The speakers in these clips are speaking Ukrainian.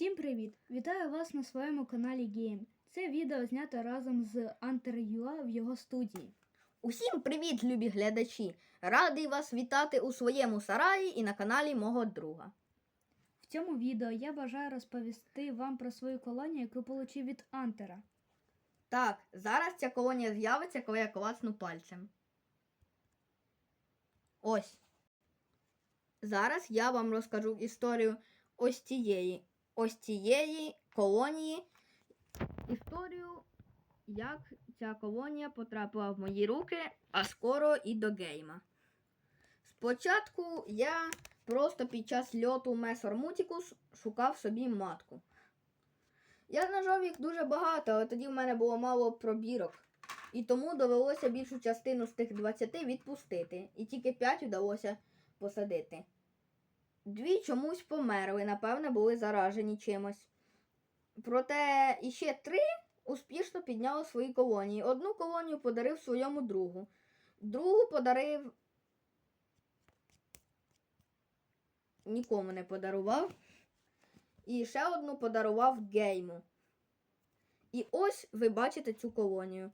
Всім привіт! Вітаю вас на своєму каналі Game. Це відео знято разом з Антер.ua в його студії. Усім привіт, любі глядачі! Радий вас вітати у своєму сараї і на каналі мого друга. В цьому відео я бажаю розповісти вам про свою колонію, яку отримав від Антера. Так, зараз ця колонія з'явиться, коли я клацну пальцем. Ось. Зараз я вам розкажу історію ось цієї, ось цієї колонії. Історію, як ця колонія потрапила в мої руки, а скоро і до гейма. Спочатку я просто під час льоту Месор Мутікус шукав собі матку. Я знайшов їх дуже багато, але тоді в мене було мало пробірок. І тому довелося більшу частину з тих 20 відпустити, і тільки 5 вдалося посадити. Дві чомусь померли, напевне, були заражені чимось. Проте іще три успішно підняли свої колонії. Одну колонію подарив своєму другу, другу подарив. Нікому не подарував. І ще одну подарував гейму. І ось ви бачите цю колонію.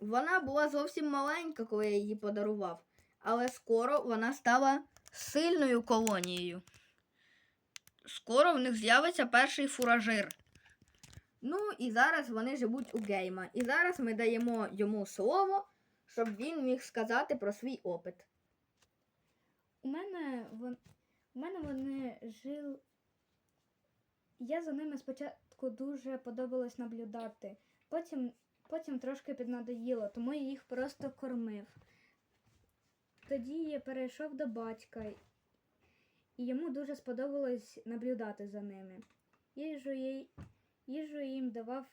Вона була зовсім маленька, коли я її подарував, але скоро вона стала сильною колонією. Скоро в них з'явиться перший фуражир. Ну і зараз вони живуть у гейма. І зараз ми даємо йому слово, щоб він міг сказати про свій опит. У мене, вон... У мене вони жили. Я за ними спочатку дуже подобалось наблюдати. Потім, потім трошки піднадоїло, тому я їх просто кормив. Тоді я перейшов до батька, і йому дуже сподобалось наблюдати за ними. Їжу, я... Їжу їм давав,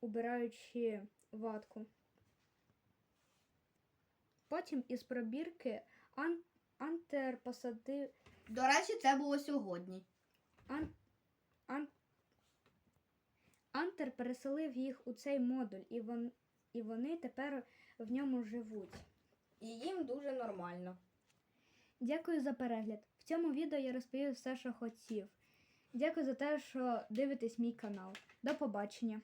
убираючи ватку. Потім із пробірки Ан... Антер посадив. До речі, це було сьогодні. Ан... Ан... Антер переселив їх у цей модуль, і, вон... і вони тепер в ньому живуть. І їм дуже нормально. Дякую за перегляд. В цьому відео я розповів все, що хотів. Дякую за те, що дивитесь мій канал. До побачення!